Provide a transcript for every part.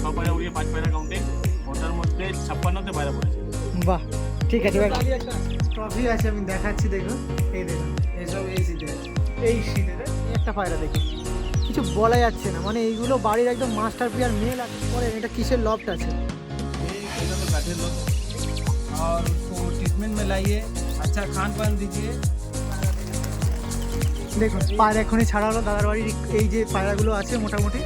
ছয় পায়রা উড়িয়ে পাঁচ পায়রা কাউন্টে ওটার মধ্যে ছাপ্পান্নতে পায়রা পড়েছে। বাহ ঠিক আছে ট্রফি আছে আমি দেখাচ্ছি দেখুন। এই দেখুন এইসব এই শীতে। এই শীতে একটা পায়রা দেখুন। কিছু বলা যাচ্ছে না মানে এইগুলো বাড়ির একদম মাস্টার প্লেয়ার মেল আছে পরে এটা কিসের লফট আছে? এটা তো কাঠের লোক আর ট্রিটমেন্ট মেলাইয়ে আচ্ছা খান পান দিজিয়ে দেখুন পায়রা এখনই ছাড়ালো দাদার বাড়ির এই যে পায়রাগুলো আছে মোটামুটি।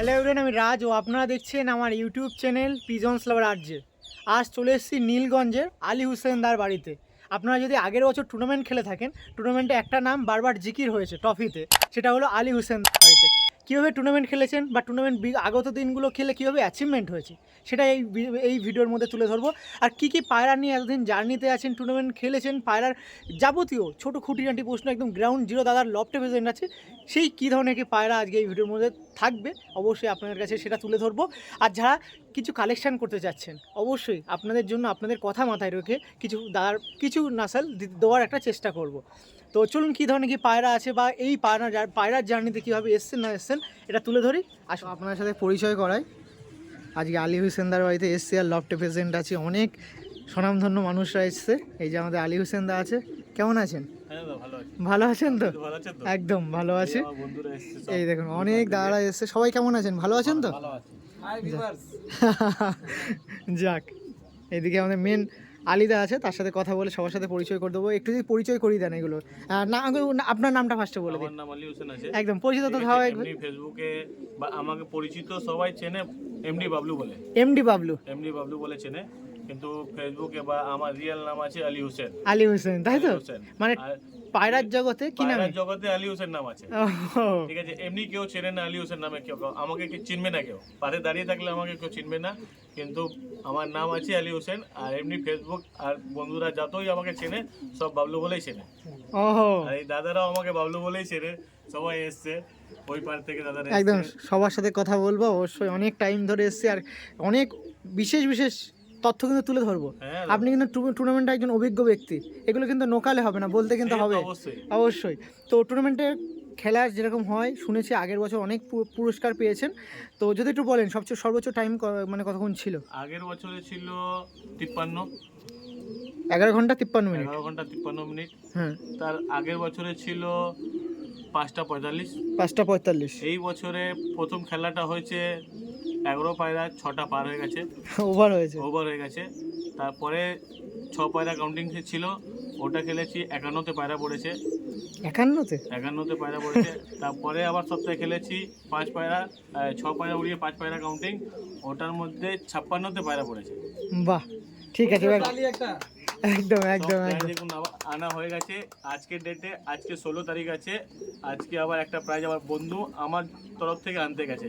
হ্যালো এভরিওয়ান আমি রাজ ও আপনারা দেখছেন আমার ইউটিউব চ্যানেল পিজনস লাভার আর্জে আজ চলে এসেছি নীলগঞ্জের আলী হুসেন দার বাড়িতে। আপনারা যদি আগের বছর টুর্নামেন্ট খেলে থাকেন টুর্নামেন্টে একটা নাম বারবার জিকির হয়েছে ট্রফিতে সেটা হলো আলী হুসেন বাড়িতে। কীভাবে টুর্নামেন্ট খেলেছেন বা টুর্নামেন্ট আগত দিনগুলো খেলে কীভাবে অ্যাচিভমেন্ট হয়েছে সেটা এই এই ভিডিওর মধ্যে তুলে ধরবো। আর কী কী পায়রা নিয়ে এতদিন জার্নিতে আছেন টুর্নামেন্ট খেলেছেন, পায়রার যাবতীয় ছোটো খুঁটিনাটি প্রশ্ন একদম গ্রাউন্ড জিরো দাদার লফটে প্রেজেন্ট আছে, সেই কী ধরনের কি পায়রা আজকে এই ভিডিওর মধ্যে থাকবে, অবশ্যই আপনাদের কাছে সেটা তুলে ধরবো। আর যারা কিছু কালেকশান করতে চাচ্ছেন, অবশ্যই আপনাদের জন্য আপনাদের কথা মাথায় রেখে কিছু দাদার, কিছু নাসাল দেওয়ার একটা চেষ্টা করব। তো চলুন কী ধরনের কি পায়রা আছে বা এই পায়রা পায়রার জার্নিতে কীভাবে এসছেন না এসছেন এটা তুলে ধরি। আসো আপনার সাথে পরিচয় করাই। আজকে আলী হুসেনদার বাড়িতে এসছে আর লফটে প্রেজেন্ট আছে। অনেক স্বনামধন্য মানুষরা এসছে। এই যে আমাদের আলী হুসেন দা আছে। কেমন আছেন? ভালো আছেন তো? একদম ভালো আছে। এই দেখুন অনেক দাদারা এসছে। সবাই কেমন আছেন? ভালো আছেন তো? যাক এদিকে আমাদের মেন আলিদা আছে তার সাথে কথা বলে সবার সাথে পরিচয় করে দেবো। একটু যদি পরিচয় করিয়ে দেন এগুলো। না আপনার নামটা ফার্স্টে বলে দিন। নাম আলী হোসেন আছে। একদম পরিচিত তো ফেসবুকে বা আমাকে পরিচিত সবাই চেনে এমডি বাবলু বলে। এমডি বাবলু। এমডি বাবলু বলে চেনে। কিন্তু ফেসবুকে বা আমার রিয়েল নাম আছে আলী হোসেন। আলী হোসেন তাই তো? মানে পায়রার জগতে কি নামে? জগতে আলী হোসেন নাম আছে। ঠিক আছে এমনি কেউ চেনে না আলী হোসেন নামে কেউ আমাকে কেউ চিনবে না কেউ? পাশে দাঁড়িয়ে থাকলে আমাকে কেউ চিনবে না কিন্তু আমার নাম আছে আলী হোসেন আর এমনি ফেসবুক আর বন্ধুরা যতই আমাকে চেনে সব বাবলু বলেই চেনে। আর এই দাদারাও আমাকে বাবলু বলেই চেনে সবাই এসছে ওই পার থেকে দাদারা একদম সবার সাথে কথা বলব অবশ্যই অনেক টাইম ধরে এসছে আর অনেক বিশেষ বিশেষ তথ্য কিন্তু তুলে ধরবো। হ্যাঁ আপনি কিন্তু টুর্নামেন্টে একজন অভিজ্ঞ ব্যক্তি। এগুলো কিন্তু নোকালে হবে না বলতে কিন্তু হবে। অবশ্যই। অবশ্যই। তো টুর্নামেন্টে খেলা যেরকম হয় শুনেছি আগের বছর অনেক পুরস্কার পেয়েছেন। তো যদি একটু বলেন সবচেয়ে সর্বোচ্চ টাইম মানে কতক্ষণ ছিল? আগের বছরে ছিল তিপ্পান্ন। এগারো ঘণ্টা তিপ্পান্ন মিনিট। এগারো ঘণ্টা তিপ্পান্ন মিনিট। হ্যাঁ। তার আগের বছরে ছিল পাঁচটা পঁয়তাল্লিশ। পাঁচটা পঁয়তাল্লিশ। এই বছরে প্রথম খেলাটা হয়েছে এগারো পায়রা ছটা পার হয়ে গেছে। ওভার হয়েছে। ওভার হয়ে গেছে। তারপরে ছ পায়রা কাউন্টিং ছিল। ওটা খেলেছি একান্নতে পায়রা পড়েছে। একান্নতে? একান্নতে পায়রা পড়েছে। তারপরে আবার সপ্তাহে খেলেছি পাঁচ পায়রা ছ পায়রা উড়িয়ে পাঁচ পায়রা কাউন্টিং ওটার মধ্যে ছাপ্পান্নতে পায়রা পড়েছে। বাহ ঠিক আছে একদম একদম দেখুন আনা হয়ে গেছে। আজকের ডেটে আজকে ষোলো তারিখ আছে। আজকে আবার একটা প্রাইজ আমার বন্ধু আমার তরফ থেকে আনতে গেছে।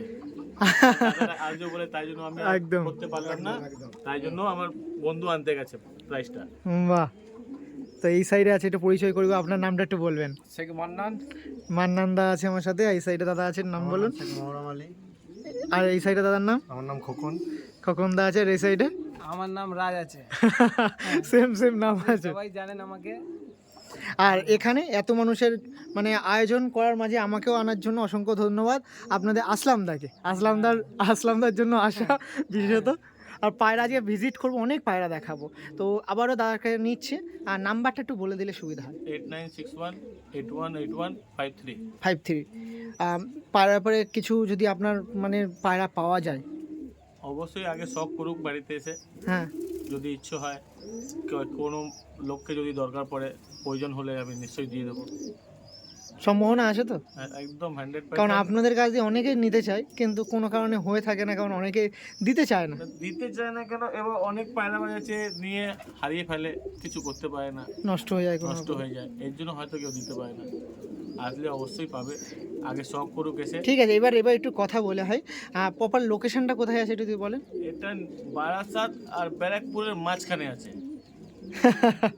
আসবে বলে তাই জন্য আমি একদম। করতে পারলাম না। তাই জন্য আমার বন্ধু আনতে গেছে প্রাইজটা বাহ। তো এই সাইডে আছে একটু পরিচয় করব আপনার নামটা একটু বলবেন। শেখ মান্নান। মান্নান্দা আছে আমার সাথে এই সাইডে দাদা আছেন নাম বলুন। মহরম আলী। আর এই সাইডে দাদার নাম? আমার নাম খোকন। খোকন দা আছে আর এই সাইডে আমার নাম রাজ আছে। সেম সেম নাম আছে। সবাই জানেন আমাকে। আর এখানে এত মানুষের মানে আয়োজন করার মাঝে আমাকেও আনার জন্য অসংখ্য ধন্যবাদ। আপনাদের আসলামদাকে আসলামদার আসলামদার জন্য আসা বিশেষত। আর পায়রা আজকে ভিজিট করব অনেক পায়রা দেখাবো। তো আবারও দাদাকে নিচ্ছে। আর নাম্বারটা একটু বলে দিলে সুবিধা হয়। Eight nine six one eight one eight one five three five three পায়রার পরে কিছু যদি আপনার মানে পায়রা পাওয়া যায়? অবশ্যই আগে শখ করুক বাড়িতে এসে। হ্যাঁ। যদি ইচ্ছে হয় কোনো লোককে যদি দরকার পড়ে প্রয়োজন হলে আমি নিশ্চয়ই দিয়ে দেবো। সম্ভাবনা আছে তো? হ্যাঁ, একদম হান্ড্রেড কারণ আপনাদের কাছ দিয়ে অনেকে নিতে চায় কিন্তু কোনো কারণে হয়ে থাকে না কারণ অনেকে দিতে চায় না। দিতে চায় না কেন? এবার অনেক পায়রা বাজাচ্ছে নিয়ে হারিয়ে ফেলে কিছু করতে পারে না। নষ্ট হয়ে যায় নষ্ট হয়ে যায়। এর জন্য হয়তো কেউ দিতে পারে না। আসলে অবশ্যই পাবে। আগে শখ করুক এসে। ঠিক আছে এবার এবার একটু কথা বলে হয়। প্রপার লোকেশনটা কোথায় আছে একটু যদি বলেন? এটা বারাসাত আর ব্যারাকপুরের মাঝখানে আছে।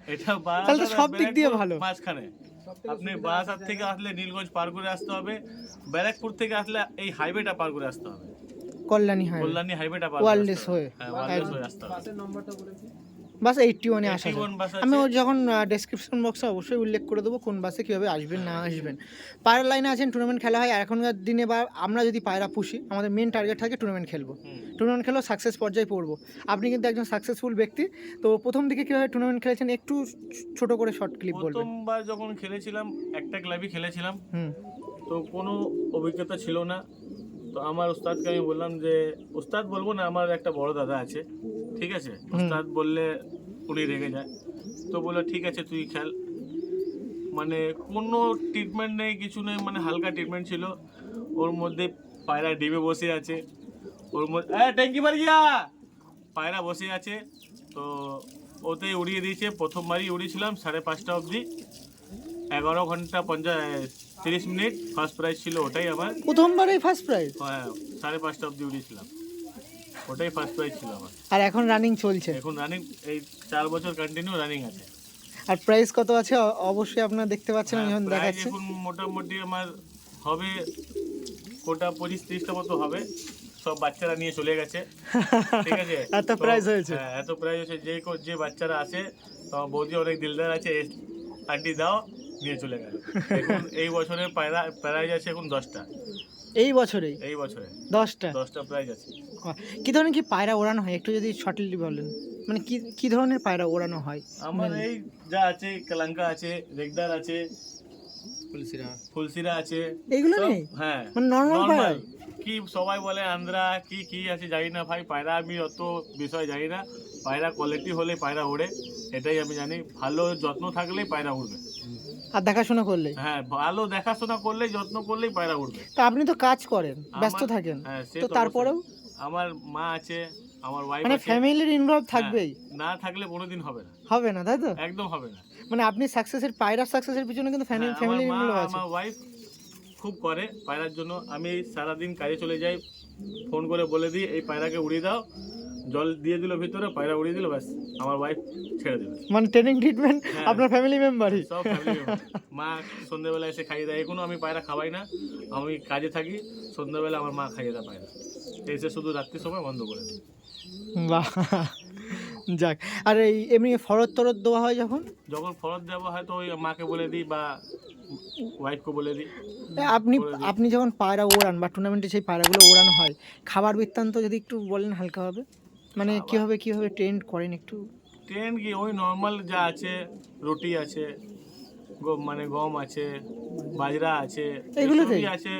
এটা তাহলে তো বারাসাত আর সব দিক দিয়ে ভালো। মাঝখানে। আপনি বারাসাত থেকে আসলে নীলগঞ্জ পার করে আসতে হবে। ব্যারাকপুর থেকে আসলে এই হাইওয়েটা পার করে আসতে হবে। কল্যাণী হাইওয়ে। কল্যাণী হাইওয়েটা পার ওয়ার্ল্ডলেস হয়ে। হ্যাঁ ওয়ার্ল্ডলেস হয়ে আসতে হবে। বাসের নম্বরটা বলেছি। বাস এইটটি ওয়ানে আসা যায়। 81 বাস আছে। আমি যখন ডেসক্রিপশন বক্সে অবশ্যই উল্লেখ করে দেবো কোন বাসে কীভাবে আসবেন না আসবেন। পায়রা লাইনে আছেন টুর্নামেন্ট খেলা হয় আর এখনকার দিনে বা আমরা যদি পায়রা পুষি আমাদের মেন টার্গেট থাকে টুর্নামেন্ট খেলব। টুর্নামেন্ট খেলেও সাকসেস পর্যায়ে পড়ব। আপনি কিন্তু একজন সাকসেসফুল ব্যক্তি তো প্রথম দিকে কীভাবে টুর্নামেন্ট খেলেছেন একটু ছোট করে শর্ট ক্লিপ বলবেন। প্রথমবার যখন খেলেছিলাম একটা ক্লাবই খেলেছিলাম। হুম। তো কোনো অভিজ্ঞতা ছিল না। তো আমার উস্তাদকে আমি বললাম যে উস্তাদ বলব না আমার একটা বড় দাদা আছে ঠিক আছে? উস্তাদ বললে উনি রেগে যায়। তো বলল ঠিক আছে তুই খেল। মানে কোনো ট্রিটমেন্ট নেই কিছু নেই মানে হালকা ট্রিটমেন্ট ছিল। ওর মধ্যে পায়রা ডিবে বসে আছে। ওর মধ্যে ট্যাঙ্কি মার গিয়া! পায়রা বসে আছে। তো ওতে উড়িয়ে দিয়েছে। প্রথমবারই উড়িয়েছিলাম সাড়ে পাঁচটা অবধি। এগারো ঘণ্টা পঞ্চাশ তিরিশ মিনিট ফার্স্ট প্রাইজ ছিল ওটাই আমার প্রথমবারেই ফার্স্ট প্রাইজ হ্যাঁ সাড়ে পাঁচটা অবধি উড়িয়েছিলাম ওটাই ফার্স্ট প্রাইজ ছিল আমার। আর এখন রানিং চলছে? এখন রানিং এই চার বছর কন্টিনিউ রানিং আছে। আর প্রাইস কত আছে? অবশ্যই আপনারা দেখতে পাচ্ছেন আমি যখন প্রাইজ দেখাচ্ছি। এখন মোটামুটি আমার হবে কোটা পঁচিশ তিরিশটা মতো হবে। সব বাচ্চারা নিয়ে চলে গেছে। ঠিক আছে? এত প্রাইজ হয়েছে। হ্যাঁ এত প্রাইজ হয়েছে। যে কো- যে বাচ্চারা আছে বৌদি অনেক দিলদার আছে আন্টি দাও। নিয়ে চলে গেল। এখন এই বছরের পায়রা প্রাইজ আছে এখন দশটা। এই বছরেই এই বছরে। দশটা? দশটা প্রাইজ আছে। কি ধরনের কি পায়রা ওড়ানো হয়? একটু যদি শর্টলি বলেন। মানে কি কি ধরনের পায়রা ওড়ানো হয়? আমার এই যা আছে কালাঙ্কা আছে রেগদার আছে ফুলসিরা ফুলসিরা আছে। এইগুলো নেই? হ্যাঁ। মানে normal। পায়রা? কি সবাই বলে আন্দ্রা কি কি আছে জানি না ভাই। পায়রা আমি অত বিষয় জানি না। পায়রা কোয়ালিটি হলে পায়রা ওড়ে এটাই আমি জানি। ভালো যত্ন থাকলেই পায়রা উড়বে। আর দেখাশোনা করলে? হ্যাঁ ভালো দেখাশোনা করলেই যত্ন করলেই পায়রা উড়বে তো আপনি তো কাজ করেন ব্যস্ত থাকেন। হ্যাঁ তো তারপরেও? আমার মা আছে আমার ওয়াইফ মানে ফ্যামিলির ইনভলভ থাকবেই? না থাকলে কোনোদিন হবে না। হবে না তাই তো? একদম হবে না। মানে আপনি সাকসেসের পায়রা সাকসেসের পিছনে কিন্তু আমার ফ্যামিলি ইনভলভ আছে। আমার ওয়াইফ খুব করে পায়রার জন্য। আমি সারাদিন কাজে চলে যাই ফোন করে বলে দিই এই পায়রাকে উড়িয়ে দাও জল দিয়ে দিল ভিতরে পায়রা উড়িয়ে দিল ব্যাস। আমার ওয়াইফ ছেড়ে দেবে মানে ট্রেনিং ট্রিটমেন্ট হ্যাঁ। আপনার ফ্যামিলি মেম্বারই সব ফ্যামিলি মা সন্ধ্যেবেলা এসে খাইয়ে দেয়। এখনও আমি পায়রা খাওয়াই না। আমি কাজে থাকি। সন্ধ্যাবেলা আমার মা খাইয়ে দেয় পায়রা। এসে শুধু রাত্রির সময় বন্ধ করে দেয়। বাহ। যাক। আর এই এমনি ফরত তরত দেওয়া হয় যখন? যখন ফরত দেওয়া হয় তো ওই মাকে বলে দিই বা ওয়াইফকে বলে দিই। আপনি আপনি যখন পায়রা ওড়ান বা টুর্নামেন্টে সেই পায়রাগুলো ওড়ানো হয় খাবার বৃত্তান্ত যদি একটু বলেন হালকাভাবে মানে কীভাবে কীভাবে ট্রেন্ড করেন একটু? ট্রেন্ড কি? ওই নর্মাল যা আছে রুটি আছে গম মানে গম আছে বাজরা আছে এগুলো আছে।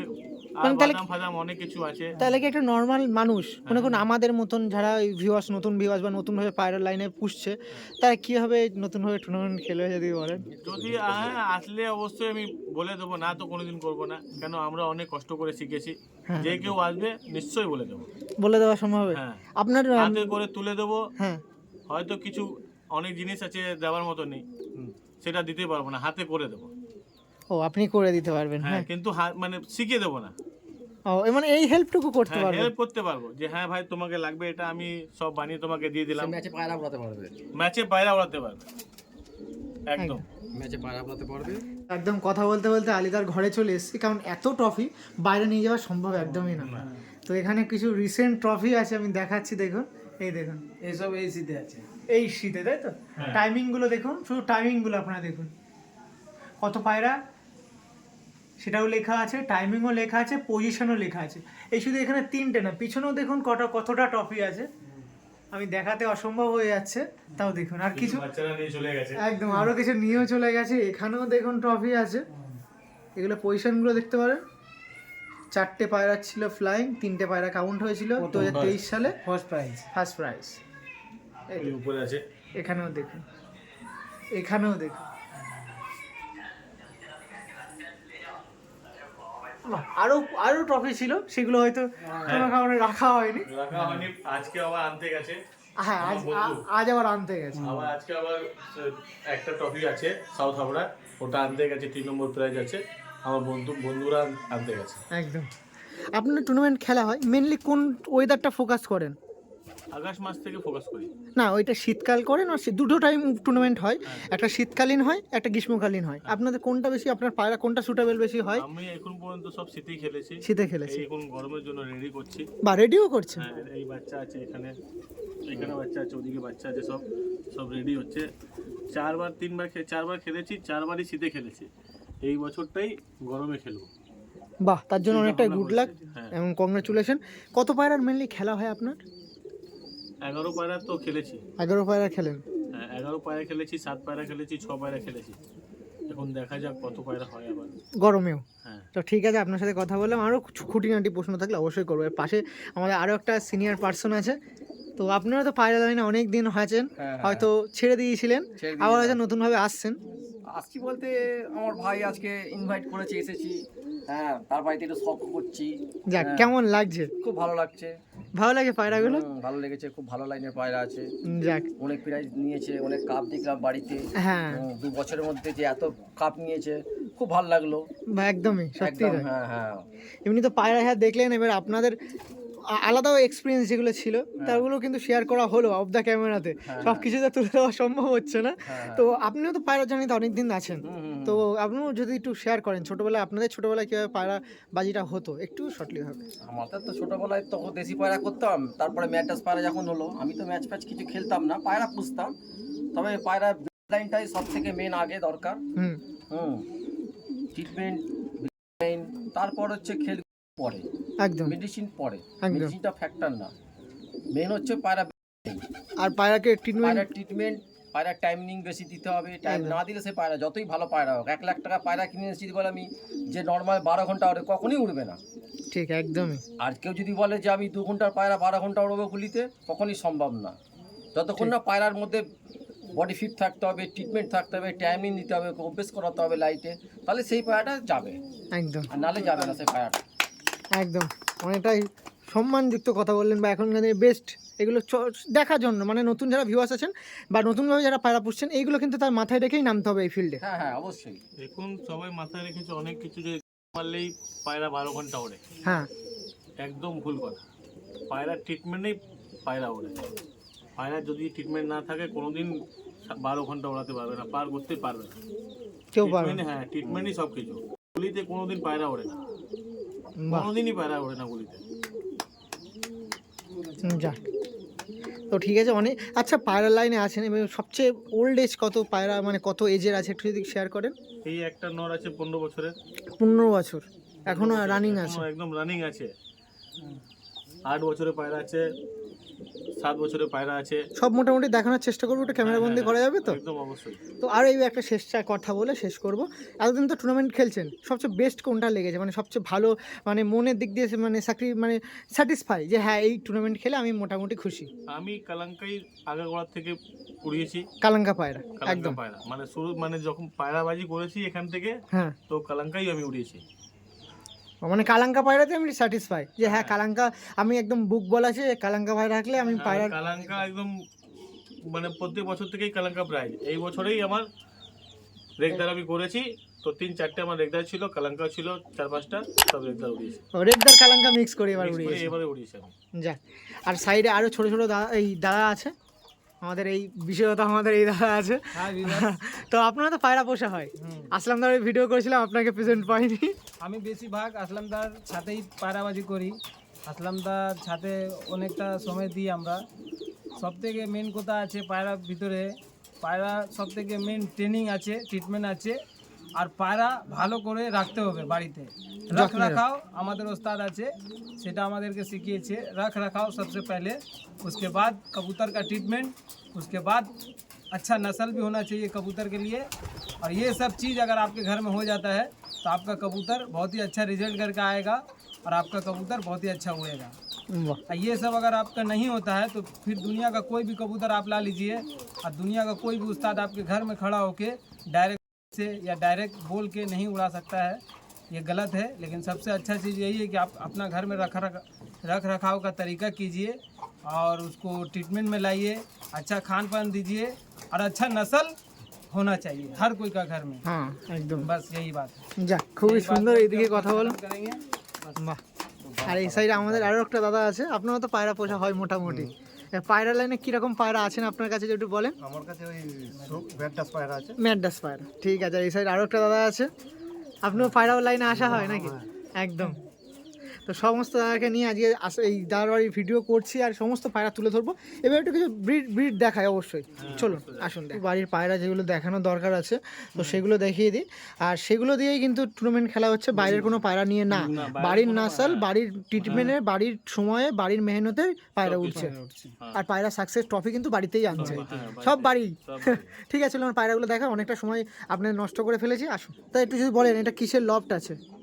মানে তাহলে- অনেক কিছু আছে। তাহলে কি একটা নর্মাল মানুষ মনে করুন। আমাদের মতন যারা ভিউয়ার্স নতুন ভিউয়ার্স বা নতুনভাবে লাইনে পুষছে তারা কীভাবে নতুনভাবে টুর্নামেন্ট খেলবে যদি বলেন? যদি আসলে অবশ্যই আমি বলে দেবো না তো কোনোদিন করব না। কেন আমরা অনেক কষ্ট করে শিখেছি। হ্যাঁ। যে কেউ আসবে নিশ্চয়ই বলে দেবো। বলে দেওয়া সম্ভব হবে? হ্যাঁ। আপনার হাতে করে তুলে দেবো। হ্যাঁ। হয়তো কিছু অনেক জিনিস আছে দেওয়ার মতো নেই। সেটা দিতে পারব না হাতে করে দেবো। ও আপনি করে দিতে পারবেন হ্যাঁ কিন্তু মানে শিখিয়ে দেবো না। ও মানে এই হেল্পটুকু করতে হ্যাঁ পারবেন হেল্প করতে পারব। যে হ্যাঁ ভাই তোমাকে লাগবে এটা আমি সব বানিয়ে তোমাকে দিয়ে দিলাম। ম্যাচে পায়রা উড়াতে পারবে। ম্যাচে পায়রা উড়াতে পারবে। একদম। ম্যাচে পায়রা উড়াতে পারবে। একদম কথা বলতে বলতে আলিদার ঘরে চলে এসেছি কারণ এত ট্রফি বাইরে নিয়ে যাওয়া সম্ভব একদমই না। তো এখানে কিছু রিসেন্ট ট্রফি আছে আমি দেখাচ্ছি দেখুন। এই দেখুন। এইসব এই শীতে আছে। এই শীতে তাই তো? টাইমিংগুলো দেখুন শুধু টাইমিংগুলো আপনারা দেখুন। কত পায়রা? সেটাও লেখা আছে টাইমিংও লেখা আছে পজিশনও লেখা আছে। এই শুধু এখানে তিনটে না পিছনেও দেখুন কটা কতটা ট্রফি আছে। আমি দেখাতে অসম্ভব হয়ে যাচ্ছে তাও দেখুন। আর কিছু বাচ্চারা নিয়ে চলে গেছে। একদম আরও কিছু নিয়েও চলে গেছে। এখানেও দেখুন ট্রফি আছে। এগুলো পজিশনগুলো দেখতে পারেন। চারটে পায়রা ছিল ফ্লাইং তিনটে পায়রা কাউন্ট হয়েছিল দু হাজার তেইশ সালে। ফার্স্ট প্রাইজ ফার্স্ট প্রাইজ ওই উপরে আছে। এখানেও দেখুন। এখানেও দেখুন। আরও আরও ট্রফি ছিল সেগুলো হয়তো কোনো কারণে রাখা হয়নি। রাখা হয়নি আজকে আবার আনতে গেছে। হ্যাঁ আজ আজ আবার আনতে গেছে। আবার আজকে আবার একটা ট্রফি আছে সাউথ হাওড়া ওটা আনতে গেছে তিন নম্বর প্রাইজ আছে। আমার বন্ধু বন্ধুরা আনতে গেছে। একদম। আপনার টুর্নামেন্ট খেলা হয়। মেনলি কোন ওয়েদারটা ফোকাস করেন? আগস্ট মাস থেকে ফোকাস করি। না ওইটা শীতকাল করেন আর দুটো টাইম টুর্নামেন্ট হয়। হ্যাঁ। একটা শীতকালীন হয় একটা গ্রীষ্মকালীন হয়। আপনাদের কোনটা বেশি আপনার পায়রা কোনটা সুটেবল বেশি হয়? আমি এখন পর্যন্ত সব শীতেই খেলেছি। শীতে খেলেছি। এখন গরমের জন্য রেডি করছি। বা রেডিও করছেন? হ্যাঁ এই বাচ্চা আছে এখানে। এখানে বাচ্চা আছে ওদিকে বাচ্চা আছে সব সব রেডি হচ্ছে। চারবার তিনবার চারবার খেলেছি চারবারই শীতে খেলেছি। এই বছরটাই গরমে খেলব। বাহ তার জন্য অনেকটাই গুড লাক হ্যাঁ। এবং কংগ্রেচুলেশন কত পায়রার মেনলি খেলা হয় আপনার? এগারো পায়রা তো খেলেছি। এগারো পায়রা খেলেন? হ্যাঁ এগারো পায়রা খেলেছি সাত পায়রা খেলেছি ছ পায়রা খেলেছি। এখন দেখা যাক কত পায়রা হয় আবার। গরমেও? হ্যাঁ। তো ঠিক আছে আপনার সাথে কথা বললাম। আরও খুঁটিনাটি প্রশ্ন থাকলে অবশ্যই করব। এর পাশে আমাদের আরও একটা সিনিয়র পার্সন আছে। তো আপনারা তো পায়রা লাইনে অনেক দিন হয়েছেন। হ্যাঁ, হয়তো ছেড়ে দিয়েছিলেন। আবার হয়তো। নতুনভাবে আসছেন। আসছি বলতে আমার ভাই আজকে ইনভাইট করেছে এসেছি। হ্যাঁ তার বাড়িতে একটু শখ করছি। যাক হ্যাঁ। কেমন লাগছে? খুব ভালো লাগছে। ভালো লাগে পায়রাগুলো? ভালো লেগেছে খুব ভালো লাইনের পায়রা আছে। যাক। অনেক প্রাইজ নিয়েছে অনেক কাপ দেখলাম বাড়িতে। হ্যাঁ। দু বছরের মধ্যে যে এত কাপ নিয়েছে খুব ভালো লাগল। একদমই সত্যি হ্যাঁ হ্যাঁ। এমনি তো পায়রা হ্যাঁ দেখলেন এবার আপনাদের আ- আলাদাও এক্সপিরিয়েন্স যেগুলো ছিল তারগুলো কিন্তু শেয়ার করা হলো অফ দ্য ক্যামেরাতে হ্যাঁ, সব কিছু তো তুলে দেওয়া সম্ভব হচ্ছে না। হ্যাঁ, তো আপনিও তো পায়রা জানিতে অনেক দিন আছেন তো আপনিও যদি একটু শেয়ার করেন ছোটবেলায় আপনাদের ছোটবেলায় কীভাবে পায়রা বাজিটা হতো? একটু শর্টলি হবে আমাদের তো ছোটবেলায় তখন দেশি পায়রা করতাম তারপরে ম্যাচ ট্যাচ পায়রা যখন হলো আমি তো ম্যাচ ফ্যাচ কিছু খেলতাম না পায়রা পুষতাম। তবে পায়রা লাইনটাই সব থেকে মেন আগে দরকার। হুম। হুম। ট্রিটমেন্ট তারপর হচ্ছে খেল পরে। একদম। মেডিসিন একদম। মেডিসিনটা ফ্যাক্টর না। মেন হচ্ছে পায়রা আর পায়রাকে ট্রিটমেন্ট ট্রিটমেন্ট পায়রা টাইমিং বেশি দিতে হবে। টাইম না দিলে সে পায়রা যতই ভালো পায়রা হোক এক লাখ টাকা পায়রা কিনে এসেছি বলে আমি যে নর্মাল বারো ঘণ্টা ওড়ে কখনই উঠবে না। ঠিক একদমই। আর কেউ যদি বলে যে আমি দু ঘণ্টার পায়রা বারো ঘণ্টা উড়বো গুলিতে কখনই সম্ভব না। যতক্ষণ না পায়রার মধ্যে বডি ফিট থাকতে হবে ট্রিটমেন্ট থাকতে হবে টাইমিং দিতে হবে অভ্যেস করাতে হবে লাইটে তাহলে সেই পায়রাটা যাবে। একদম। আর নালে যাবে না সেই পায়রাটা। একদম। অনেকটাই সম্মানযুক্ত কথা বললেন বা এখনকার দিনে বেস্ট এগুলো চ- দেখার জন্য। মানে নতুন যারা ভিউয়ার্স আছেন বা নতুনভাবে যারা পায়রা পুষছেন এইগুলো কিন্তু তার মাথায় রেখেই নামতে হবে এই ফিল্ডে হ্যাঁ হ্যাঁ অবশ্যই। এখন সবাই মাথায় রেখেছে অনেক কিছু যে মারলেই পায়রা বারো ঘণ্টা ওড়ে। হ্যাঁ। একদম ভুল কথা। পায়রার ট্রিটমেন্টেই পায়রা ওড়ে। পায়রা যদি ট্রিটমেন্ট না থাকে কোনোদিন বারো ঘণ্টা ওড়াতে পারবে না পার করতে পারবে না। কেউ পারবে না। হ্যাঁ ট্রিটমেন্টই সব কিছু গুলিতে কোনোদিন পায়রা ওড়ে না। কোনোদিনই পায়রা ওড়ে না গুলিতে। যাক। তো ঠিক আছে অনেক আচ্ছা পায়রা লাইনে আছেন এবং সবচেয়ে ওল্ড এজ কত পায়রা মানে কত এজের আছে একটু যদি শেয়ার করেন? এই একটা নর আছে পনেরো বছরের। পনেরো বছর। এখনও রানিং আছে। একদম রানিং আছে। আট বছরের পায়রা আছে। সাত বছরের পায়রা আছে। সব মোটামুটি দেখানোর চেষ্টা করব ওটা ক্যামেরা বন্দি করা যাবে তো? একদম অবশ্যই। তো আর এই একটা শেষ কথা বলে শেষ করব। এতদিন তো টুর্নামেন্ট খেলছেন সবচেয়ে বেস্ট কোনটা লেগেছে? মানে সবচেয়ে ভালো মানে মনের দিক দিয়ে মানে চাকরি মানে স্যাটিসফাই যে হ্যাঁ এই টুর্নামেন্ট খেলে আমি মোটামুটি খুশি। আমি কালাঙ্কাই আগাগোড়ার থেকে উড়িয়েছি। কালাঙ্কা পায়রা একদম। পায়রা। মানে শুরু মানে যখন পায়রাবাজি করেছি এখান থেকে হ্যাঁ। তো কালাঙ্কাই আমি উড়িয়েছি। মানে কালাঙ্কা পায়রাতে আমি স্যাটিসফাই যে হ্যাঁ কালাঙ্কা আমি একদম বুক বলা আছে কালাঙ্কা পায়রা রাখলে আমি হ্যাঁ, পায়রা কালাঙ্কা একদম মানে প্রত্যেক বছর থেকেই কালাঙ্কা প্রাইজ এই বছরেই আমার রেগদার আমি করেছি তো তিন চারটে আমার রেগদার ছিল কালাঙ্কা ছিল চার পাঁচটা সব রেগদার উড়িয়েছি রেডদার কালাঙ্কা মিক্স করে এবার উড়িয়েছি এবারে উড়িয়েছি যাক আর সাইডে আরও ছোট ছোট দাদা এই দাদা আছে? আমাদের এই বিশেষত আমাদের এই দাদা আছে। হ্যাঁ তো আপনারা তো পায়রা পোষা হয়। আসলাম দার ভিডিও করেছিলাম আপনাকে প্রেজেন্ট পাইনি। আমি বেশিরভাগ আসলামদার সাথেই পায়রাবাজি করি। আসলাম দার সাথে অনেকটা সময় দিই আমরা। সব থেকে মেন কথা আছে পায়রার ভিতরে। পায়রা সব থেকে মেন ট্রেনিং আছে ট্রিটমেন্ট আছে। আর পায়রা ভালো করে রাখতে হবে বাড়িতে রাখ যত্নে রাখ- রাখাও আমাদের ওস্তাদ আছে সেটা আমাদেরকে শিখিয়েছে रख रखाव सबसे पहले उसके बाद कबूतर का ट्रीटमेंट उसके बाद अच्छा नस्ल भी होना चाहिए कबूतर के लिए और ये सब चीज़ अगर आपके घर में हो जाता है तो आपका कबूतर बहुत ही अच्छा रिजल्ट करके आएगा और आपका कबूतर बहुत ही अच्छा उड़ेगा বাহ और ये सब अगर आपका नहीं होता है तो फिर दुनिया का कोई भी कबूतर आप ला लीजिए और दुनिया का कोई भी उस्ताद आपके घर में खड़ा होके डायरेक्ट से या डायरेक्ट बोल के नहीं उड़ा सकता है ये गलत है लेकिन सबसे अच्छा चीज़ यही है कि आप अपना घर में रख रख रख रखाव का तरीका कीजिए और उसको ट्रीटमेंट में लाइए अच्छा खान पान दीजिए और अच्छा नस्ल होना चाहिए हर कोई का घर में হ্যাঁ একদম बस यही बात है যাক খুবই यही बात সুন্দর बोल के এইদিকে अपना কথা বলো खत्म करेंगे বাহ আর এই সাইডে আমাদের আরও একটা দাদা আছে আপনারও তো পায়রা পোষা হয় মোটামুটি পায়রা লাইনে কীরকম পায়রা আছেন আপনার কাছে যদি একটু বলেন? আমার কাছে ওই ম্যাডাস পায়রা আছে। ম্যাডাস পায়রা ঠিক আছে এই সাইড আরও একটা দাদা আছে। আপনিও পায়রা লাইনে আসা হয় নাকি? একদম। তো সমস্ত দাদাকে নিয়ে আজকে আস- এই দাদার বাড়ির ভিডিও করছি আর সমস্ত পায়রা তুলে ধরবো। এবার একটু কিছু ব্রিড ব্রিড দেখায় অবশ্যই। চলুন আসুন দেখ। বাড়ির পায়রা যেগুলো দেখানো দরকার আছে তো সেগুলো দেখিয়ে দিই। আর সেগুলো দিয়েই কিন্তু টুর্নামেন্ট খেলা হচ্ছে। বাইরের কোনো পায়রা নিয়ে না। বাড়ির নাসাল বাড়ির ট্রিটমেন্টের বাড়ির সময়ে বাড়ির মেহনতে পায়রা উঠছে। আর পায়রা সাকসেস ট্রফি কিন্তু বাড়িতেই আনছে। সব বাড়ি ঠিক আছে আমার পায়রাগুলো দেখা। অনেকটা সময় আপনার নষ্ট করে ফেলেছি। আসুন। তা একটু যদি বলেন এটা কিসের লফট আছে?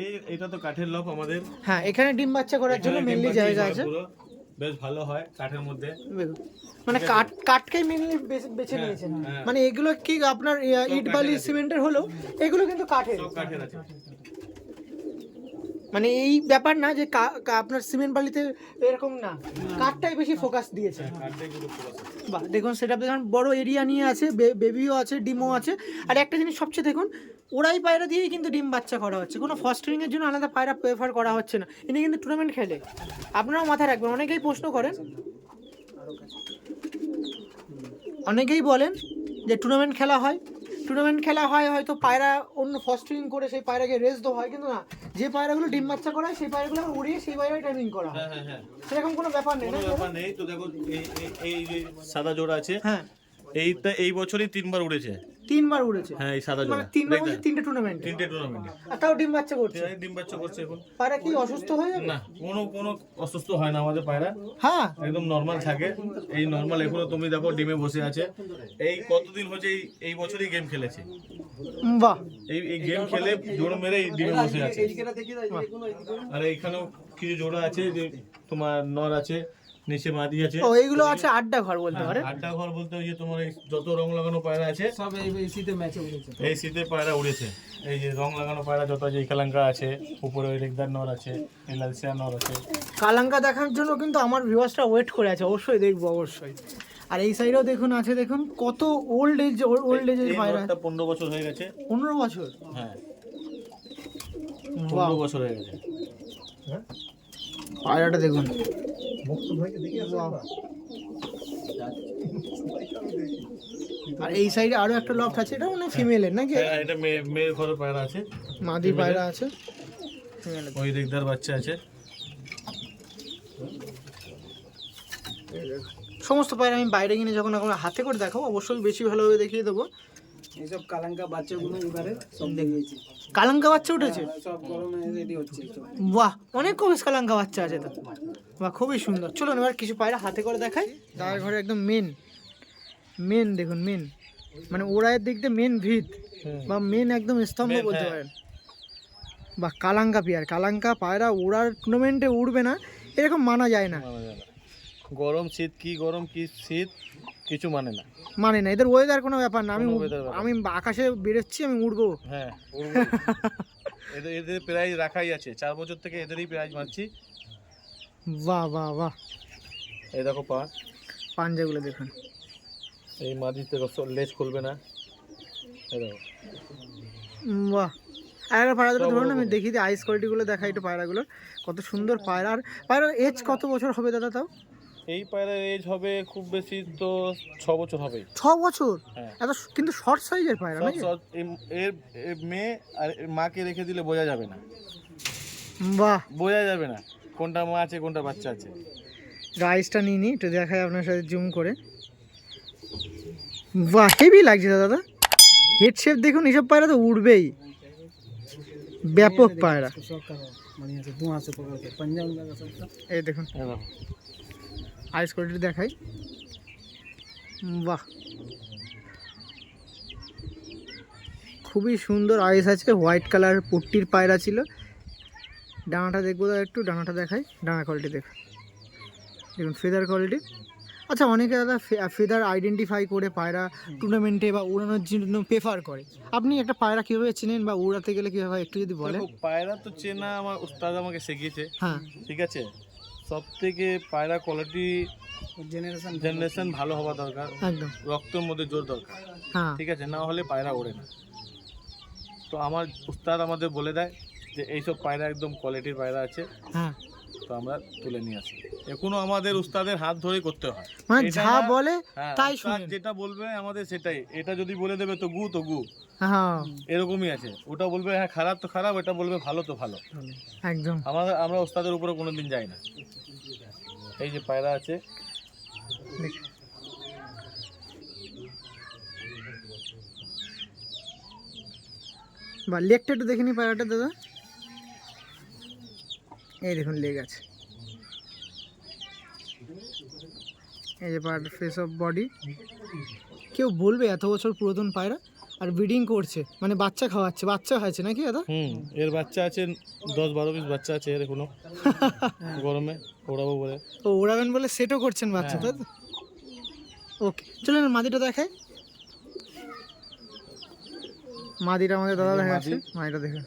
এই এটা তো কাঠের লপ আমাদের। হ্যাঁ এখানে ডিম বাচ্চা করার জন্য মেনলি জায়গা আছে। বেশ ভালো হয় কাঠের মধ্যে। মানে কাঠ কাঠকেই মেনলি বেছে নিয়েছেন। হ্যাঁ। মানে এগুলো কি আপনার ইট বালি সিমেন্টের হলেও এগুলো কিন্তু কাঠের। কাঠের আছে। মানে এই ব্যাপার না যে আপনার সিমেন্ট বালিতে এরকম না। কাঠটাই বেশি ফোকাস দিয়েছে। আছে। বাহ দেখুন সেটা দেখুন বড় এরিয়া নিয়ে আছে বেবিও আছে ডিমও আছে। আর একটা জিনিস সবচেয়ে দেখুন ওরাই পায়রা দিয়েই কিন্তু ডিম বাচ্চা করা হচ্ছে। কোনো ফস্টারিং এর জন্য আলাদা পায়রা প্রেফার করা হচ্ছে না। ইনি কিন্তু টুর্নামেন্ট খেলে। আপনারাও মাথায় রাখবেন অনেকেই প্রশ্ন করেন। অনেকেই বলেন যে টুর্নামেন্ট খেলা হয়। টুর্নামেন্ট খেলা হয় হয়তো পায়রা অন্য ফস্টারিং করে সেই পায়রাকে রেস দেওয়া হয়। কিন্তু না যে পায়রাগুলো ডিম বাচ্চা করা হয় সেই পায়রাগুলো উড়িয়ে সেই পায়রাই টাইমিং করা হয়। হ্যাঁ হ্যাঁ হ্যাঁ। সেরকম কোনো ব্যাপার নেই ব্যাপার নেই। তো দেখো এই এই- এই যে সাদা জোড়া আছে হ্যাঁ। এইটা এই বছরই তিনবার উড়েছে। তিনবার উড়েছে? হ্যাঁ এই সাদা মানে জোড়া তিনবার দেখলে? বলতে তিনটে টুর্নামেন্ট তিনটে টুর্নামেন্টে আর তাও ডিম বাচ্চা করছে? ডিম বাচ্চা করছে এখন। পায়রা কি অসুস্থ হয়ে যাবে? না কোনো কোনো অসুস্থ হয় না আমাদের পায়রা। হ্যাঁ। একদম নর্মাল থাকে। এই নর্মাল এখনও তুমি দেখো ডিমে বসে আছে। এই কতদিন হচ্ছে এই এই বছরই গেম খেলেছে? বাহ। এই এই গেম খেলে জোড়া মেরে এই ডিমে বসে আছে। আর এইখানেও কিছু জোড়া আছে যে তোমার নর আছে। নিচে মাদি আছে। ও এইগুলো আছে আড্ডা ঘর বলতে হ্যাঁ, পারে আড্ডা ঘর বলতে ওই যে তোমার যত রং লাগানো পায়রা আছে সব এই শীতে ম্যাচে উড়েছে। এই শীতে পায়রা উড়েছে। এই যে রং লাগানো পায়রা যত যে কালাঙ্কা আছে উপরে ওই রেগদার নর আছে লালসিয়া নর আছে। কালাঙ্কা দেখার জন্য কিন্তু আমার ভিউয়ার্সরা ওয়েট করে আছে অবশ্যই দেখব অবশ্যই। আর এই সাইডেও দেখুন আছে দেখুন কত ওল্ড এজ ওল্ড এজ পায়রা। পনেরো বছর হয়ে গেছে। পনেরো বছর? হ্যাঁ। পনেরো বছর হয়ে গেছে। হ্যাঁ পায়রাটা দেখুন। আর এই সাইডে আরও একটা লফট আছে এটা মানে ফিমেলের নাকি? হ্যাঁ এটা মেয়ে মেয়ের ঘরে পায়রা আছে। মাদি পায়রা আছে। ওই রেগদার বাচ্চা আছে। সমস্ত পায়রা আমি বাইরে কিনে যখন এখন হাতে করে দেখাবো অবশ্যই বেশি ভালোভাবে দেখিয়ে দেবো। এই সব কালাঙ্কা বাচ্চাগুলো এবারে সব দেখিয়েছি কালাঙ্কা বাচ্চা উঠেছে? সব গরমে রেডি হচ্ছে বাহ অনেক কবিস কালাঙ্কা বাচ্চা আছে তো। বাহ খুবই সুন্দর। চলুন এবার কিছু পায়রা হাতে করে দেখাই। দাদার ঘরে একদম মেন মেন দেখুন মেন মানে ওড়াইয়ের দিক দিয়ে মেন ভিত। বা মেন একদম স্তম্ভ বলতে হ্যাঁ। পারেন। বাহ কালাঙ্কা পিয়ার। কালাঙ্কা পায়রা ওড়ার টুর্নামেন্টে উড়বে না। এরকম মানা যায় না। গরম শীত কি গরম কি শীত। কিছু মানে না। মানে না এদের ওয়েদার কোনো ব্যাপার না। আমি আমি আকাশে বেরোচ্ছি আমি উড়বো। হ্যাঁ এদের এদের প্রাইজ রাখাই আছে। চার বছর থেকে এদেরই প্রাইজ মারছি। বাহ বাহ বাহ। এই দেখো পা। পাঞ্জাগুলো দেখুন। এই মাদিতে লেজ খুলবে না। এই দেখো। বাহ। আর একটা পায়রা দুটো ধরুন আমি দেখি আইস কোয়ালিটিগুলো দেখাই একটু পায়রাগুলোর। কত সুন্দর পায়রা। আর পায়রার এজ কত বছর হবে দাদা তাও? এই পায়রার এজ হবে খুব বেশি তো ছ বছর হবে ছ বছর? হ্যাঁ। এত কিন্তু শর্ট সাইজের পায়রা নাকি? এর মেয়ে আর মাকে রেখে দিলে বোঝা যাবে না। বাহ। বোঝা যাবে না কোনটা মা আছে কোনটা বাচ্চা আছে। রাইসটা নিয়ে নিই একটু দেখাই আপনার সাথে জুম করে। বাহ হেভি লাগছে দাদা। হেড শেপ দেখুন এসব পায়রা তো উড়বেই। ব্যাপক পায়রা। এই দেখুন। আইস কোয়ালিটি দেখাই। বাহ। খুবই সুন্দর আইস আছে হোয়াইট কালার পুট্টির পায়রা ছিল। ডানাটা দেখব দাদা একটু ডানাটা দেখাই ডানা কোয়ালিটি দেখ। দেখুন ফেদার কোয়ালিটি আচ্ছা অনেকে দাদা ফেদার আইডেন্টিফাই করে পায়রা টুর্নামেন্টে বা উড়ানোর জন্য প্রেফার করে। আপনি একটা পায়রা কীভাবে চেনেন বা উড়াতে গেলে কীভাবে একটু যদি বলেন। পায়রা তো চেনা আমার উস্তাদ আমাকে শিখিয়েছে। হ্যাঁ। ঠিক আছে? সব থেকে পায়রা কোয়ালিটি জেনারেশন জেনারেশন ভালো হওয়া দরকার। একদম। রক্তের মধ্যে জোর দরকার। হ্যাঁ। ঠিক আছে না হলে পায়রা ওড়ে না। তো আমার উস্তাদ আমাদের বলে দেয় যে এইসব পায়রা একদম কোয়ালিটির পায়রা আছে। হ্যাঁ। তো আমরা তুলে নিয়ে আসি। এখনও আমাদের উস্তাদের হাত ধরে করতে হয়। মানে যা বলে হ্যাঁ, তাই শুনেন। যেটা বলবে আমাদের সেটাই। এটা যদি বলে দেবে তো গু তো গু। হ্যাঁ। এরকমই আছে। ওটা বলবে হ্যাঁ খারাপ তো খারাপ এটা বলবে ভালো তো ভালো। একদম। আমাদের আমরা ওস্তাদের উপরে কোনোদিন যাই না। এই যে পায়রা আছে। বা লেগটা একটু দেখে নি পায়রাটা দাদা? এই দেখুন লেগ আছে। এই যে পায়রাটা ফেস অফ বডি কেউ বলবে এত বছর পুরাতন পায়রা আর ব্রিডিং করছে মানে বাচ্চা খাওয়াচ্ছে বাচ্চা খাচ্ছে নাকি দাদা? হুম এর বাচ্চা আছে দশ বারো পিস বাচ্চা আছে এর এখনও গরমে ওড়াবো বলে। ও ওড়াবেন বলে সেটও করছেন বাচ্চা তাই তো? ওকে চলুন মাদিটা দেখাই। মাদিটা আমাদের দাদা দেখাচ্ছে মাদিটা দেখুন।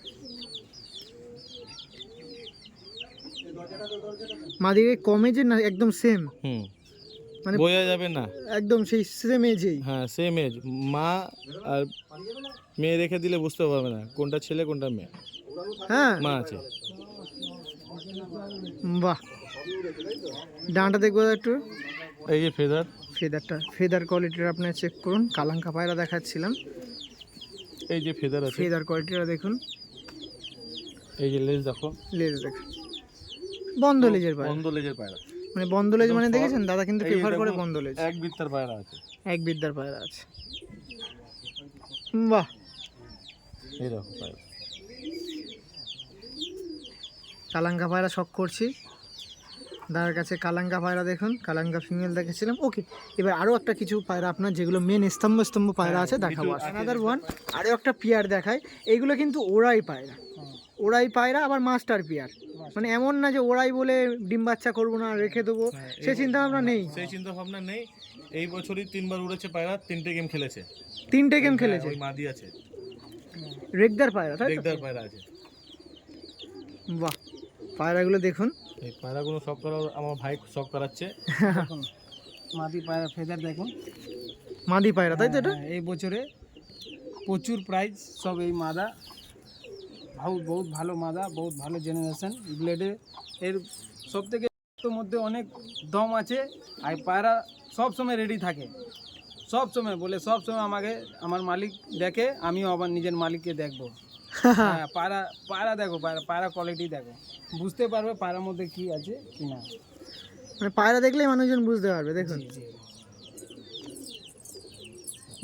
মাদিকে কম এজের না একদম সেম হুম। মানে- বোঝা যাবে না। একদম সেই সেম এজেই হ্যাঁ সেম এজ মা আর মেয়ে রেখে দিলে বুঝতে পারবে না কোনটা ছেলে কোনটা মেয়ে। হ্যাঁ। মা আছে। বাহ। ডানাটা দেখব একটু। এই যে ফেদার ফেদারটা ফেদার কোয়ালিটিটা আপনার চেক করুন। কালাঙ্কা পায়রা দেখাচ্ছিলাম। এই যে ফেদার আছে। ফেদার কোয়ালিটিটা দেখুন। এই যে লেজ দেখো। লেজ দেখুন। বন্ধ লেজের পায়রা। বন্ধ লেজের পায়রা। মানে বন্ধ লেজ মানে দেখেছেন? দাদা কিন্তু প্রেফার করে বন্ধ লেজ এক বিত্তার পায়রা আছে। এক বিদ্যার পায়রা আছে। বাহ। এই দেখো পায়রা। কালাঙ্কা পায়রা শখ করছি। দাদার কাছে কালাঙ্কা পায়রা দেখুন কালাঙ্কা ফিমেল দেখেছিলাম। ওকে এবার আরও একটা কিছু পায়রা আপনার যেগুলো মেন স্তম্ভ স্তম্ভ পায়রা আছে দেখাবো। আনাদার ওয়ান আরও একটা পিয়ার দেখায়। এইগুলো কিন্তু ওরাই পায়রা। ওরাই পায়রা আবার মাস্টার পিয়ার মানে এমন না যে ওরাই বলে ডিম বাচ্চা করব না রেখে দেবো। সে চিন্তা ভাবনা নেই। সেই চিন্তা ভাবনা নেই। এই বছরই তিনবার উড়েছে পায়রা তিনটে গেম খেলেছে। তিনটে গেম হ্যাঁ, খেলেছে। ওই মাদি আছে। রেগদার পায়রা তাই? দেখদার পায়রা আছে। বাহ পায়রাগুলো দেখুন। এই পায়রাগুলো সব করা আমার ভাই সব করাচ্ছে। মাদি পায়রা ফেদার দেখুন। মাদি পায়রা তাই তো এটা? হ্যাঁ, এই বছরে প্রচুর প্রাইজ সব এই মাদা। বহুত বহুত ভালো মাদা বহুত ভালো জেনারেশন ব্লেডে এর সব থেকে মধ্যে অনেক দম আছে আর পায়রা সব সময় রেডি থাকে। সব সময় বলে সব সময় আমাকে আমার মালিক দেখে আমিও আবার নিজের মালিককে দেখব। হ্যাঁ পায়রা পায়রা দেখো পায়রা পায়রা কোয়ালিটি দেখো। বুঝতে পারবে পায়রার মধ্যে কি আছে কি না। মানে পায়রা দেখলেই মানুষজন বুঝতে পারবে দেখুন।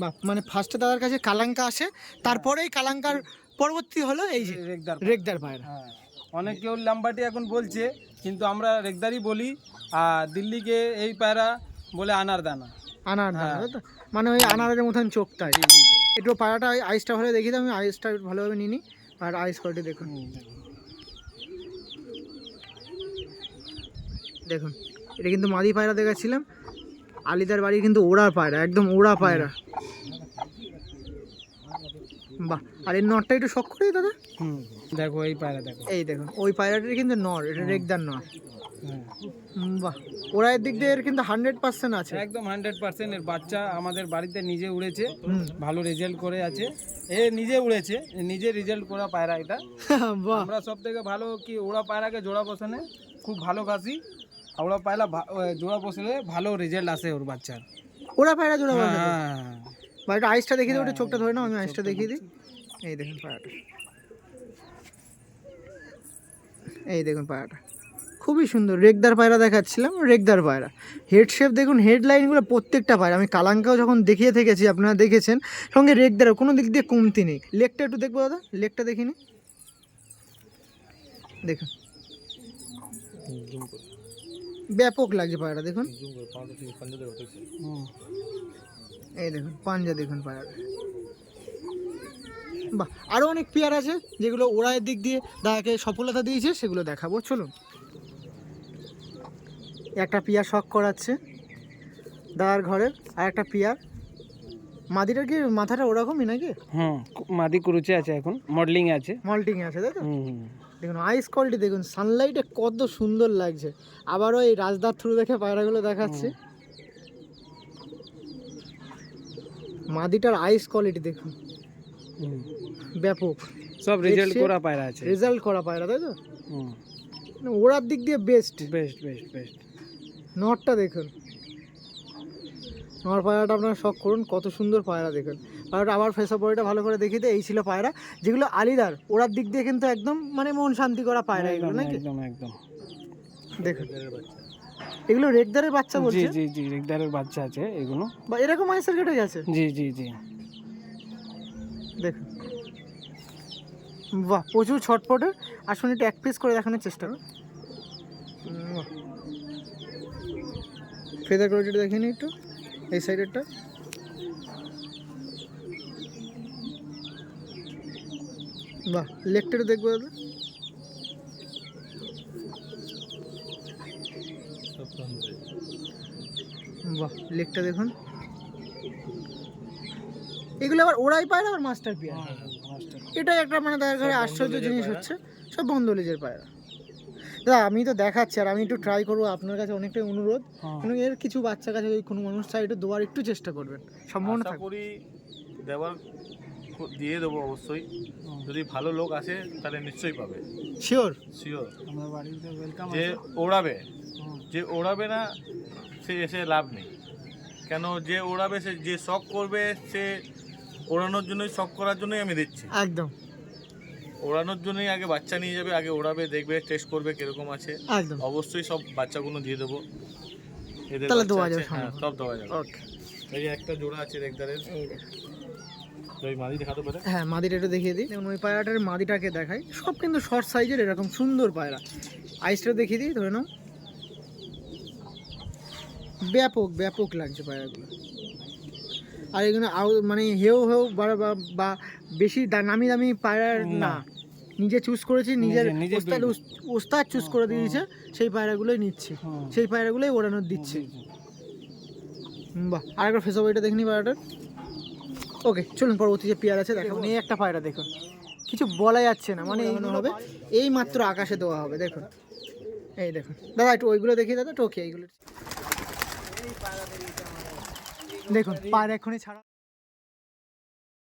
বাহ মানে ফার্স্টে দাদার কাছে কালাঙ্কা আসে তারপরেই কালাঙ্কার পরবর্তী হলো এই যে রেগদার রেগদার পায়রা। হ্যাঁ অনেক কেউ লাম্বাটি এখন বলছে কিন্তু আমরা রেগদারি বলি আর দিল্লিকে এই পায়রা বলে আনার দানা আনার দানা, হ্যাঁ। মানে ওই আনারের মতন চোখটাই একটু পায়রাটা আইসটা ভালো দেখি আমি আইসটা ভালোভাবে নিই আর আইস কোয়ালিটি দেখুন। দেখুন এটা কিন্তু মাদি পায়রা দেখাচ্ছিলাম আলিদার বাড়ি কিন্তু ওড়া পায়রা একদম ওড়া পায়রা। বাহ আর এই নটটা একটু শখ করে দাদা? হুম দেখো এই পায়রা দেখো। এই দেখুন ওই পায়রাটার কিন্তু নর এটা রেগদার নর। বাহ ওরা এর দিক দিয়ে এর কিন্তু হান্ড্রেড পার্সেন্ট আছে। একদম হান্ড্রেড পার্সেন্ট এর বাচ্চা আমাদের বাড়িতে নিজে উড়েছে ভালো রেজাল্ট করে আছে। এ নিজে উড়েছে নিজে রেজাল্ট করা পায়রা এটা। আমরা সব থেকে ভালো কি ওরা পায়রাকে জোড়া বসানে খুব ভালোবাসি। ওরা পায়রা জোড়া বসলে ভালো রেজাল্ট আসে ওর বাচ্চার। ওরা পায়রা জোড়া হ্যাঁ। বা একটু আইসটা দেখিয়ে দিই ওটা চোখটা ধরে নাও আমি আইসটা দেখিয়ে দিই। এই দেখুন পায়রাটা এই দেখুন পায়রাটা খুবই সুন্দর রেগদার পায়রা দেখাচ্ছিলাম রেগদার পায়রা। হেড শেপ দেখুন হেডলাইনগুলো প্রত্যেকটা পায়রা। আমি কালাঙ্কাও যখন দেখিয়ে থেকেছি আপনারা দেখেছেন সঙ্গে রেগদারও কোনো দিক দিয়ে কমতি নেই। লেগটা একটু দেখব দাদা লেগটা দেখিনি? দেখুন। ব্যাপক লাগছে পায়রা দেখুন। এই দেখুন পাঞ্জা দেখুন পায়রাটা বাহ আরও অনেক পেয়ার আছে যেগুলো ওড়ায়ের দিক দিয়ে দাদাকে সফলতা দিয়েছে সেগুলো দেখাবো চলুন। একটা পিয়ার শখ করাচ্ছে দাদার ঘরের আর একটা পিয়ার। মাদিটার কি মাথাটা ওরকমই নাকি? হুম মাদি কুরুচে আছে এখন মডেলিং আছে। মল্টিং আছে তাই তো। দেখুন আইস কোয়ালিটি দেখুন সানলাইটে কত সুন্দর লাগছে। আবারও এই রাজদার থ্রু দেখে পায়রাগুলো দেখাচ্ছে। মাদিটার আইস কোয়ালিটি দেখুন। ব্যাপক। সব রেজাল্ট করা পায়রা আছে। রেজাল্ট করা পায়রা তাই তো? মানে ওড়ার দিক দিয়ে বেস্ট বেস্ট বেস্ট বেস্ট নটটা দেখুন। আমার পায়রাটা আপনারা শখ করুন কত সুন্দর পায়রা দেখুন। পায়রাটা আবার ফেসা পরিটা ভালো করে দেখিতে এই ছিল পায়রা। যেগুলো আলিদার ওড়ার দিক দিয়ে কিন্তু একদম মানে মন শান্তি করা পায়রা এগুলো নাকি? একদম একদম। দেখুন। এগুলো রেগদারের বাচ্চা জি বলছে? জি জি রেগদারের বাচ্চা আছে এগুলো। বা এরকম আইসার কেটে গেছে? জি জি জি। দেখুন। বাহ প্রচুর ছটপটে আসুন একটু এক পিস করে দেখানোর চেষ্টা করুন ফেদার কোয়ালিটি দেখে নিই একটু এই সাইডেরটা বাহ লেগটাও দেখব দাদা। বাহ লেগটা দেখুন। এগুলো আবার ওরাই পায় না আবার মাস্টার পিয়ার। এটাই একটা মানে দেখা গেলে আশ্চর্য জিনিস হচ্ছে সব বন্ধ লেজের পায়রা। দাদা আমি তো দেখাচ্ছি আর আমি একটু ট্রাই করব আপনার কাছে অনেকটাই অনুরোধ। হ্যাঁ। কিন্তু এর কিছু বাচ্চা কাছে যদি কোনো মানুষ চায় একটু দেওয়ার একটু চেষ্টা করবেন। সম্ভাবনা থাকবে করি দেওয়ার দিয়ে দেবো অবশ্যই। যদি ভালো লোক আসে তাহলে নিশ্চয়ই পাবে। শিওর শিওর আমরা বাড়িতে ওয়েলকাম যে ওড়াবে। যে ওড়াবে না সে এসে লাভ নেই। কেন যে ওড়াবে সে যে শখ করবে সে ওড়ানোর জন্যই শখ করার জন্যই আমি দিচ্ছি। একদম। ওড়ানোর জন্যই আগে বাচ্চা নিয়ে যাবে আগে ওড়াবে দেখবে টেস্ট করবে কীরকম আছে। একদম। অবশ্যই সব বাচ্চাগুলো দিয়ে দেবো। এদের তাহলে দেওয়া যাবে হ্যাঁ সব দেওয়া যাবে। ওকে এই একটা জোড়া আছে রেগদারের। হ্যাঁ মাদিটা একটু দেখিয়ে দিই। ওই পায়রাটার মাদিটাকে দেখাই। সব কিন্তু শর্ট সাইজের এরকম সুন্দর পায়রা। আইসটা দেখিয়ে দিই ধরে নাও। ব্যাপক ব্যাপক লাগছে পায়রাগুলো। আর এগুলো আউ মানে হেউ হেউ বা- বেশি নামি দামি পায়রার না। নিজে চুজ করেছি নিজের নিজে- নিজে ওস্তাদ ওস্তাদ চুজ করে দিয়েছে সেই পায়রাগুলোই নিচ্ছি। সেই পায়রাগুলোই ওড়ানোর দিচ্ছে। বাহ আরেকবার ফেসব এটা দেখিনি পায়রাটার? ওকে চলুন পরবর্তী যে পেয়ার আছে দেখুন এই একটা পায়রা দেখুন। কিছু বলা যাচ্ছে না মানে এইগুলো হবে। এই মাত্র আকাশে দেওয়া হবে দেখুন। এই দেখুন। দাদা একটু ওইগুলো দেখি দাদা টোকে এইগুলো। দেখুন পায়রা এখনই ছাড়া